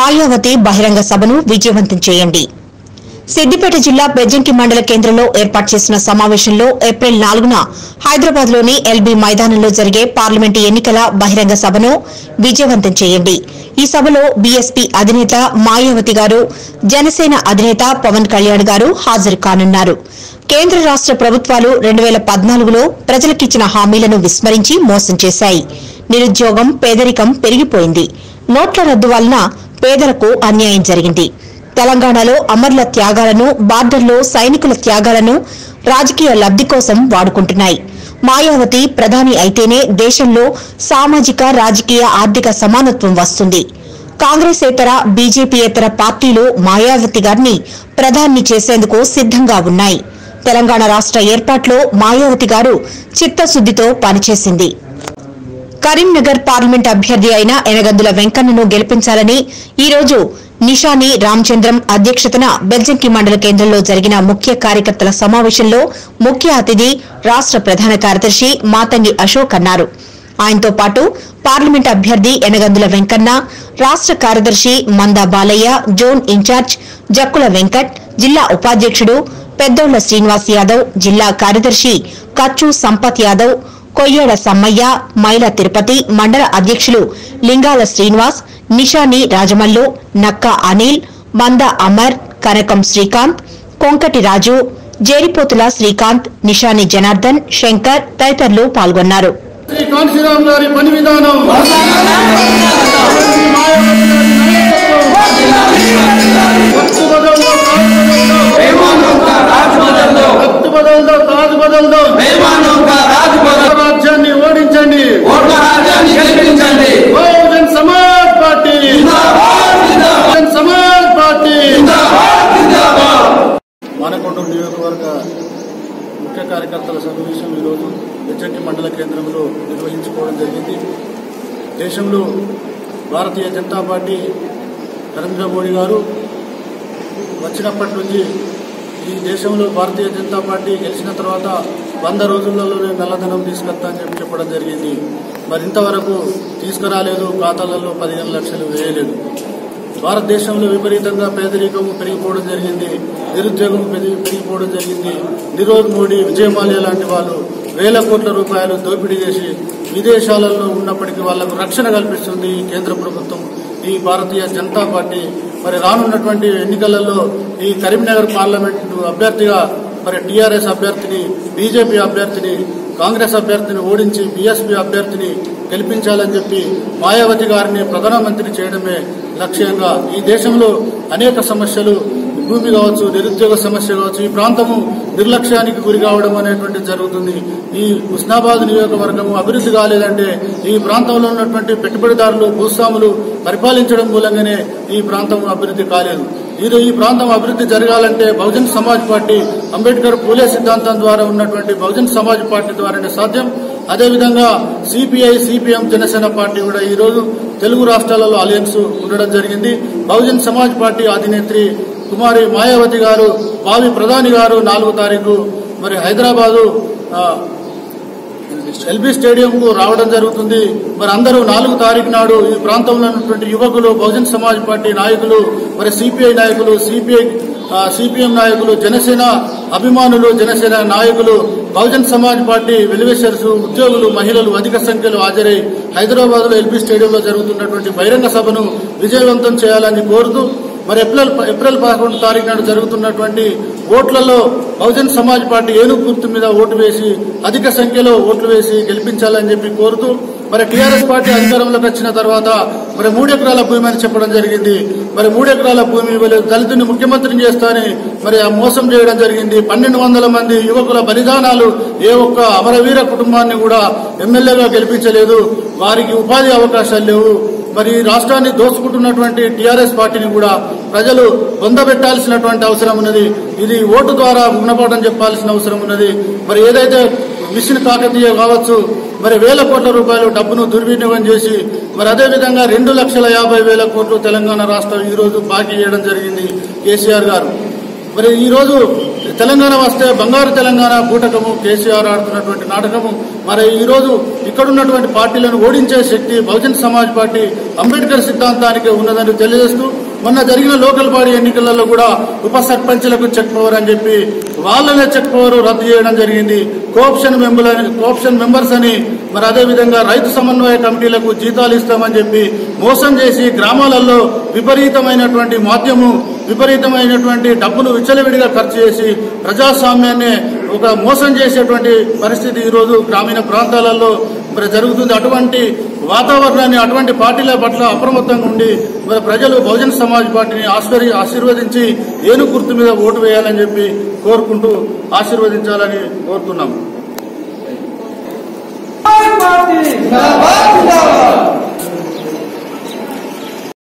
మాయావతి బహిరంగ సభను విజయవంతం చేయండి. సిద్దిపేట జిల్లా బెజ్జంకి మండల కేంద్రంలో ఏర్పాటు చేసిన సమావేశంలో ఏప్రిల్ నాలుగున హైదరాబాద్లోని ఎల్బీ మైదానంలో జరిగే పార్లమెంటు ఎన్నికల బహిరంగ సభను విజయవంతం చేయండి. ఈ సభలో బీఎస్పీ అధినేత మాయావతి గారు జనసేన అధినేత పవన్ కళ్యాణ్ గారు హాజరు కానున్నారు. కేంద్ర రాష్ట ప్రభుత్వాలు రెండు వేల పద్నాలుగులో ప్రజలకిచ్చిన హామీలను విస్మరించి మోసం చేశాయి. నిరుద్యోగం పేదరికం పెరిగిపోయింది. నోట్ల రద్దు వలన పేదలకు అన్యాయం జరిగింది. తెలంగాణలో అమరుల త్యాగాలను బార్డర్లో సైనికుల త్యాగాలను రాజకీయ లబ్ది కోసం వాడుకుంటున్నాయి. మాయావతి ప్రధాని అయితేనే దేశంలో సామాజిక రాజకీయ ఆర్థిక సమానత్వం వస్తుంది. కాంగ్రెసేతర బీజేపీయేతర పార్టీలు మాయావతి గారిని ప్రధాని చేసేందుకు సిద్ధంగా ఉన్నాయి. తెలంగాణ రాష్ట్ర ఏర్పాట్లో మాయావతి గారు చిత్తశుద్దితో పనిచేసింది. కరీంనగర్ పార్లమెంట్ అభ్యర్థి అయిన ఎనగందుల వెంకన్నను గెలిపించాలని ఈ రోజు నిషాని రామచంద్రం అధ్యక్షతన బెల్జంకి మండల కేంద్రంలో జరిగిన ముఖ్య కార్యకర్తల సమావేశంలో ముఖ్య అతిథి రాష్ట ప్రధాన కార్యదర్శి మాతంగి అశోక్ అన్నారు. ఆయనతో పాటు పార్లమెంట్ అభ్యర్థి ఎనగందుల వెంకన్న రాష్ట కార్యదర్శి మందా బాలయ్య జోన్ ఇన్ఛార్జ్ జక్కుల వెంకట్ జిల్లా ఉపాధ్యక్షుడు పెద్దోళ్ళ శ్రీనివాస్ యాదవ్ జిల్లా కార్యదర్శి కచ్చు సంపత్ యాదవ్ కొయ్యాడ సమ్మయ్య మైల తిరుపతి మండల అధ్యక్షులు లింగాల శ్రీనివాస్ నిషాని రాజమల్లు నక్క అనిల్ మంద అమర్ కనకం శ్రీకాంత్ కొంకటి రాజు జేరిపోతుల శ్రీకాంత్ నిషాని జనార్దన్ శంకర్ తదితరులు పాల్గొన్నారు. శ్రీ రాజ్యాన్ని ఓడించండి బహుజన్ సమాజ్ పార్టీ. బహుజన్ సమాజ్ పార్టీ. మానకొండ నియోజకవర్గ ముఖ్య కార్యకర్తల సమావేశం ఈరోజు బెజ్జంకి మండల కేంద్రంలో నిర్వహించుకోవడం జరిగింది. దేశంలో భారతీయ జనతా పార్టీ నరేంద్ర మోడీ గారు వచ్చినప్పటి నుంచి ఈ దేశంలో భారతీయ జనతా పార్టీ గెలిచిన తర్వాత వంద రోజులలోనే నల్లధనం తీసుకొస్తా అని చెప్పి చెప్పడం జరిగింది. మరి ఇంతవరకు తీసుకురాలేదు ఖాతాలలో పదిహేను లక్షలు వేయలేదు. భారతదేశంలో విపరీతంగా పేదరికం పెరిగిపోవడం జరిగింది. నిరుద్యోగం పెరిగి పెరిగిపోవడం జరిగింది. నిరోజ్ మోడీ విజయమాల్య లాంటి వాళ్ళు వేల కోట్ల రూపాయలు దోపిడీ చేసి విదేశాలలో ఉన్నప్పటికీ వాళ్ళకు రక్షణ కల్పిస్తుంది కేంద్ర ప్రభుత్వం. ఈ భారతీయ జనతా పార్టీ. మరి రానున్నటువంటి ఎన్నికలలో ఈ కరీంనగర్ పార్లమెంటు అభ్యర్థిగా మరి టీఆర్ఎస్ అభ్యర్థిని బీజేపీ అభ్యర్థిని కాంగ్రెస్ అభ్యర్థిని ఓడించి బీఎస్పీ అభ్యర్థిని గెలిపించాలని చెప్పి మాయావతి గారిని ప్రధానమంత్రి చేయడమే లక్ష్యంగా ఈ దేశంలో అనేక సమస్యలు భూమి కావచ్చు నిరుద్యోగ సమస్య కావచ్చు ఈ ప్రాంతము నిర్లక్ష్యానికి గురి కావడం అనేటువంటి జరుగుతుంది. ఈ హుస్నాబాద్ నియోజకవర్గము అభివృద్ధి కాలేదంటే ఈ ప్రాంతంలో ఉన్నటువంటి పెట్టుబడిదారులు భూస్వాములు పరిపాలించడం మూలంగానే ఈ ప్రాంతం అభివృద్ధి కాలేదు. ఇది ఈ ప్రాంతం అభివృద్ధి జరగాలంటే బహుజన్ సమాజ్ పార్టీ అంబేద్కర్ పూలే సిద్ధాంతం ద్వారా ఉన్నటువంటి బహుజన్ సమాజ్ పార్టీ ద్వారానే సాధ్యం. అదేవిధంగా సిపిఐ సిపిఎం జనసేన పార్టీ కూడా ఈ రోజు తెలుగు రాష్ట్రాలలో అలయన్స్ ఉండడం జరిగింది. బహుజన్ సమాజ్ పార్టీ అధినేత్రి కుమారి మాయావతి గారు భావి ప్రధాని గారు నాలుగో తారీఖు మరి హైదరాబాదు ఎల్బీ స్టేడియంకు రావడం జరుగుతుంది. మరి అందరూ నాలుగు తారీఖు నాడు ఈ ప్రాంతంలో ఉన్నటువంటి యువకులు బహుజన్ సమాజ్ పార్టీ నాయకులు మరి సిపిఐ నాయకులు సిపిఐ సిపిఎం నాయకులు జనసేన అభిమానులు జనసేన నాయకులు బహుజన్ సమాజ్ పార్టీ వెలివేషర్స్ ఉద్యోగులు మహిళలు అధిక సంఖ్యలో హాజరై హైదరాబాద్లో ఎల్బీ స్టేడియంలో జరుగుతున్నటువంటి బహిరంగ సభను విజయవంతం చేయాలని కోరుతూ మరి ఏప్రిల్ ఏప్రిల్ పదకొండు తారీఖు నాడు జరుగుతున్నటువంటి ఓట్లలో బహుజన్ సమాజ్ పార్టీ ఏనుగు గుర్తు మీద ఓటు వేసి అధిక సంఖ్యలో ఓట్లు వేసి గెలిపించాలని చెప్పి కోరుతూ మరి టీఆర్ఎస్ పార్టీ అధికారంలోకి వచ్చిన తర్వాత మరి మూడెకరాల భూమి అని చెప్పడం జరిగింది. మరి మూడెకరాల భూమి ఇవ్వలేదు దళితుని ముఖ్యమంత్రిని చేస్తానని మరి ఆ మోసం చేయడం జరిగింది. పన్నెండు వందల మంది యువకుల బలిదానాలు ఏ ఒక్క అమరవీర కుటుంబాన్ని కూడా ఎమ్మెల్యేగా గెలిపించలేదు. వారికి ఉపాధి అవకాశాలు లేవు. మరి ఈ రాష్ట్రాన్ని దోచుకుంటున్నటువంటి టీఆర్ఎస్ పార్టీని కూడా ప్రజలు పొందబెట్టాల్సినటువంటి అవసరం ఉన్నది. ఇది ఓటు ద్వారా గుణపాఠం చెప్పాల్సిన అవసరం ఉన్నది. మరి ఏదైతే మిషన్ కాకతీయ కావచ్చు మరి వేల కోట్ల రూపాయలు డబ్బును దుర్వినియోగం చేసి మరి అదేవిధంగా రెండు లక్షల యాభై వేల కోట్లు తెలంగాణ రాష్ట్రం ఈ రోజు బాకీ చేయడం జరిగింది కేసీఆర్ గారు. మరి ఈరోజు తెలంగాణ వస్తే బంగారు తెలంగాణ కూటకము కేసీఆర్ ఆడుతున్నటువంటి నాటకము. మరి ఈరోజు ఇక్కడున్నటువంటి పార్టీలను ఓడించే శక్తి బహుజన్ సమాజ్ పార్టీ అంబేద్కర్ సిద్ధాంతానికి ఉన్నదని తెలియజేస్తూ మొన్న జరిగిన లోకల్ బాడీ ఎన్నికలలో కూడా ఉప సర్పంచ్లకు చెక్ పవర్ అని చెప్పి వాళ్ళనే చెక్ పవర్ రద్దు చేయడం జరిగింది. కోఆప్షన్ మెంబర్ కోఆప్షన్ మెంబర్స్ అని మరి అదే విధంగా రైతు సమన్వయ కమిటీలకు జీతాలు ఇస్తామని చెప్పి మోసం చేసి గ్రామాలలో విపరీతమైనటువంటి మాధ్యము విపరీతమైనటువంటి డబ్బును విచ్చలవిడిగా ఖర్చు చేసి ప్రజాస్వామ్యాన్ని ఒక మోసం చేసేటువంటి పరిస్థితి ఈరోజు గ్రామీణ ప్రాంతాలలో మరి జరుగుతుంది. అటువంటి వాతావరణాన్ని అటువంటి పార్టీల పట్ల అప్రమత్తంగా ఉండి మరి ప్రజలు బహుజన సమాజ్ పార్టీని ఆశ్వరి ఆశీర్వదించి ఏను గుర్తు మీద ఓటు వేయాలని చెప్పి కోరుకుంటూ ఆశీర్వదించాలని కోరుతున్నాం